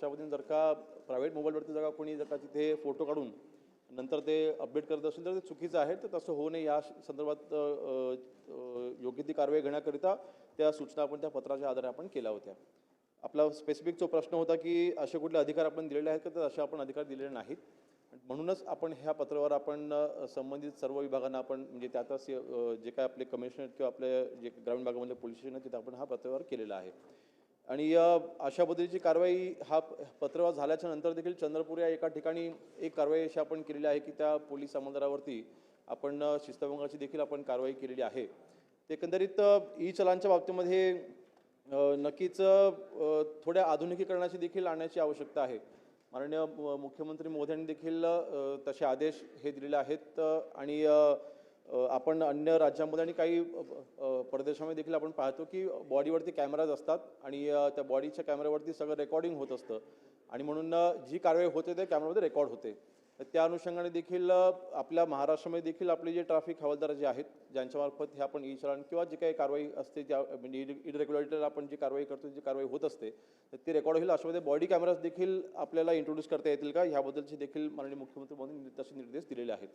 अशा पद्धतीने जर का प्रायव्हेट मोबाईलवरती जर का कोणी जर का तिथे फोटो काढून नंतर ते अपडेट करत असेल तर ते चुकीचं आहे. तर तसं होऊ नये. या संदर्भात योग्य ती कारवाई घेण्याकरिता त्या सूचना आपण त्या पत्राच्या आधारे आपण केल्या होत्या. आपला स्पेसिफिक जो प्रश्न होता की असे कुठले अधिकार आपण दिलेले आहेत का तर असे आपण अधिकार दिलेले नाहीत. म्हणूनच आपण ह्या पत्रावर आपण संबंधित सर्व विभागांना आपण म्हणजे त्या त्या जे काय आपले कमिशनर किंवा आपले जे ग्रामीण भागामधले पोलीस स्टेशन आहे तिथे आपण हा पत्रावर केलेला आहे. आणि अ, अशा पद्धतीची कारवाई हा प- पत्रव्यवहार झाल्याच्यानंतर देखील चंद्रपूर या एका ठिकाणी एक कारवाई अशी आपण केलेली आहे की त्या पोलीस अंमलदारावरती आपण शिस्तभंगाची देखील आपण कारवाई केलेली आहे. ते एकंदरीत ई चलांच्या बाबतीमध्ये नक्कीच थोड्या आधुनिकीकरणाची देखील आणण्याची आवश्यकता आहे. माननीय मुख्यमंत्री मुख्यमंत्री मोदयांनी देखील तसे आदेश हे दिलेले आहेत आणि आपण अन्य राज्यांमध्ये आणि काही परदेशामध्ये देखील आपण पाहतो की बॉडीवरती कॅमेराज असतात आणि त्या बॉडीच्या कॅमेऱ्यावरती सगळं रेकॉर्डिंग होत असतं. आणि म्हणून जी कारवाई होते ते कॅमेरामध्ये रेकॉर्ड होते. तर त्या अनुषंगाने देखील आपल्या महाराष्ट्रामध्ये देखील आपले जे ट्रॅफिक हवालदार जे आहेत ज्यांच्यामार्फत हे आपण ई चलान किंवा जी काही कारवाई असते त्या म्हणजे इरेग्युलेटर आपण जी कारवाई करतो जी कारवाई होत असते तर ती रेकॉर्ड होईल अशामध्ये बॉडी कॅमेराज देखील आपल्याला इंट्रोड्यूस करता येतील का? ह्याबद्दलचे देखील माननीय मुख्यमंत्री मोदींनी तसे निर्देश दिलेले आहेत.